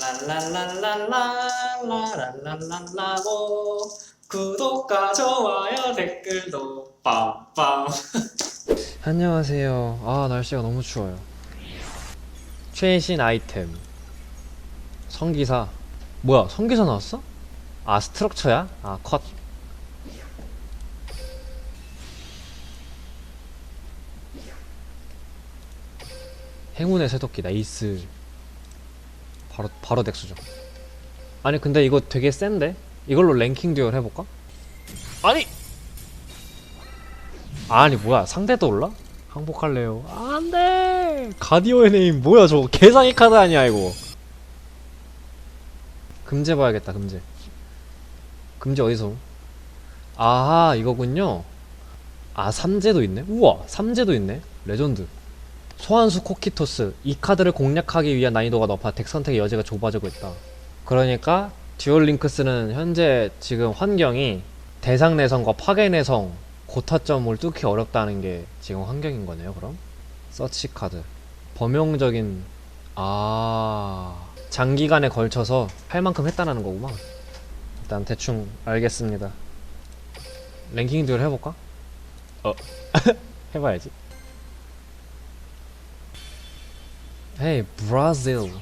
랄랄랄랄랄라랄랄라고 구독과 좋아요 댓글도 빵빵 안녕하세요. 아, 날씨가 너무 추워요. 최신 아이템. 성기사. 뭐야, 성기사 나왔어? 아, 스트럭처야? 아, 컷. 행운의 새도끼, 나이스. 바로, 바로 덱수죠. 아니, 근데 이거 되게 센데? 이걸로 랭킹 듀얼 해볼까? 아니! 아니 뭐야. 상대도 올라? 항복할래요. 안돼! 가디오의 네임 뭐야 저거? 개상의 카드 아니야 이거. 금제 봐야겠다 금제. 금제 어디서 아하 이거군요. 아 삼제도 있네? 우와 삼제도 있네? 레전드 소환수 코키토스 이 카드를 공략하기 위한 난이도가 높아 덱 선택의 여지가 좁아지고 있다 그러니까 듀얼 링크스는 현재 지금 환경이 대상 내성과 파괴 내성 고타점을 뚫기 어렵다는 게 지금 환경인 거네요, 그럼? 서치 카드. 범용적인, 아, 장기간에 걸쳐서 할 만큼 했다는 거구만. 일단 대충 알겠습니다. 랭킹 듀얼 해볼까? 어, 해봐야지. 헤이, 브라질.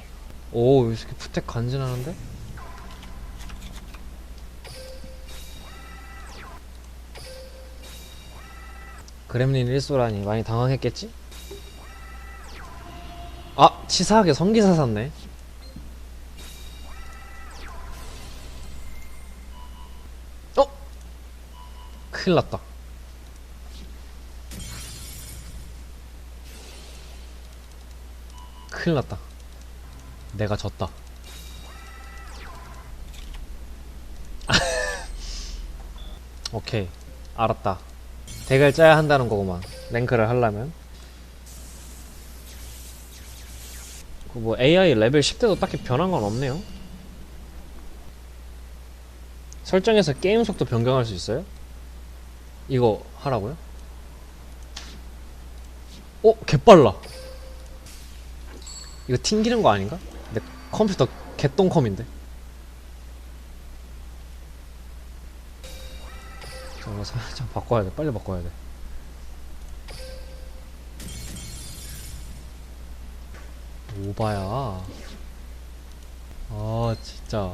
오, 이렇게 푸텍 간지나는데? 그렘린 1소라니 많이 당황했겠지? 아! 치사하게 성기사 샀네 어? 큰일났다 큰일났다. 내가 졌다. 오케이. 알았다. 덱을 짜야 한다는 거구만. 랭크를 하려면. 그 뭐 AI 레벨 10대도 딱히 변한 건 없네요. 설정에서 게임 속도 변경할 수 있어요? 이거 하라고요? 어? 개빨라 이거 튕기는 거 아닌가? 내 컴퓨터 개똥컴인데 저거 살짝 바꿔야 돼. 빨리 바꿔야 돼. 오바야. 아, 진짜.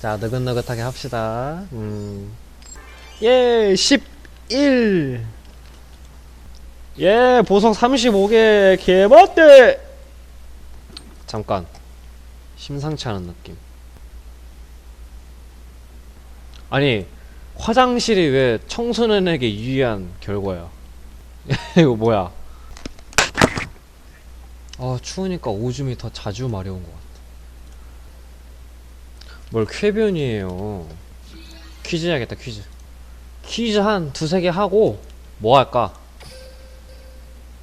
자, 느긋느긋하게 합시다. 음. 예, 11! 예, 보석 35개 개맛대! 잠깐. 심상치 않은 느낌. 아니, 화장실이 왜 청소년에게 유리한 결과야? 이거 뭐야? 아 추우니까 오줌이 더 자주 마려운 것 같아. 뭘 쾌변이에요? 퀴즈 해야겠다 퀴즈. 퀴즈 한 두세 개 하고 뭐 할까?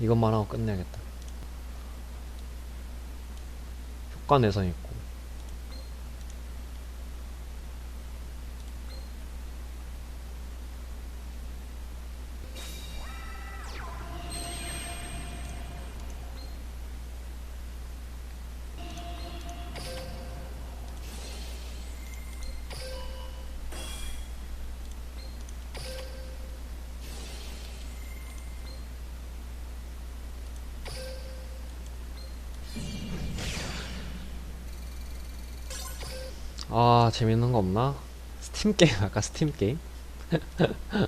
이것만 하고 끝내야겠다. 효과 내선 있고. 아 재밌는 거 없나? 스팀 게임 아까 스팀 게임?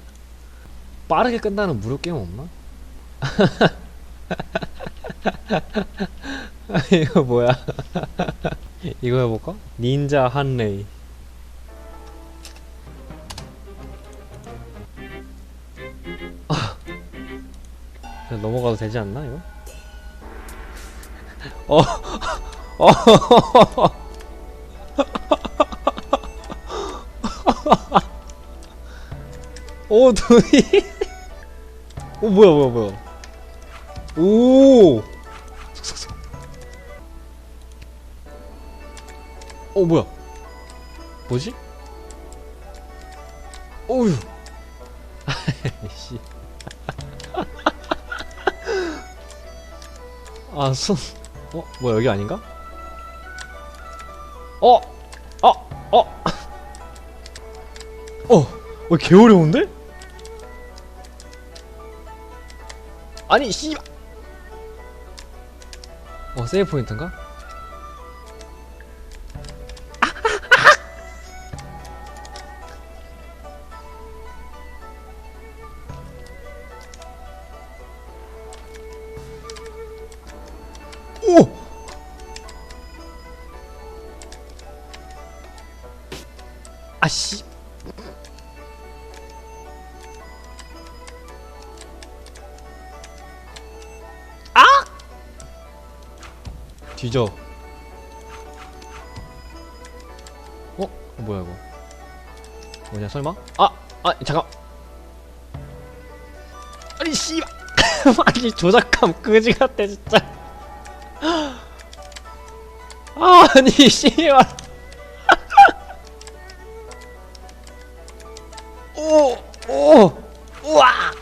빠르게 끝나는 무료 게임 없나? 이거 뭐야? 이거 해볼까? 닌자 한레이 아. 그냥 넘어가도 되지 않나 이거? 어, 어, 오 눈이 오 뭐야 뭐야 뭐야 오 어 뭐야 뭐지 오유 아이씨 아 손 어 뭐야 여기 아닌가 어! 어! 어! 어! 어, 개 어려운데? 아니, 씨! 어, 세이브 포인트인가? 오! 아씨. 뒤져. 어? 뭐야 이거? 뭐냐 설마? 아! 아 잠깐. 아니 씨발. 아니 조작감 그지 같아 진짜. 아니 씨발. 오! 오! 우와!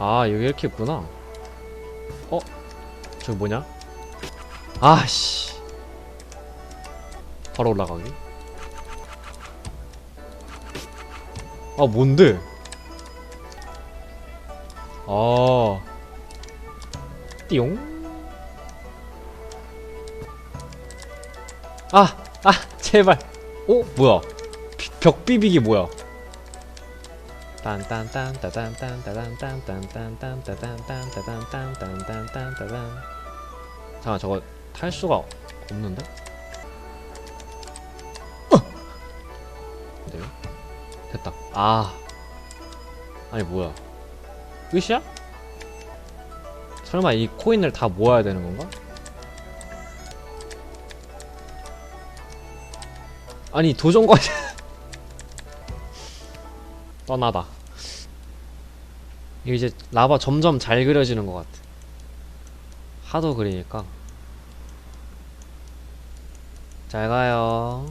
아, 여기 이렇게 있구나. 어? 저기 뭐냐? 아씨. 바로 올라가기. 아, 뭔데? 아. 띠용. 아, 아, 제발. 오, 뭐야? 비- 벽 비비기 뭐야? 딴딴딴따단딴따단딴딴딴딴딴딴딴딴딴딴딴딴딴딴딴딴 잠깐 저거 탈 수가 없는데? 네 됐다. 아 아니 뭐야? 끝이야? 설마 이 코인을 다 모아야 되는 건가? 아니 도전과제 떠나다 이거 이제 라바 점점 잘 그려지는 것 같아 하도 그리니까. 잘 가요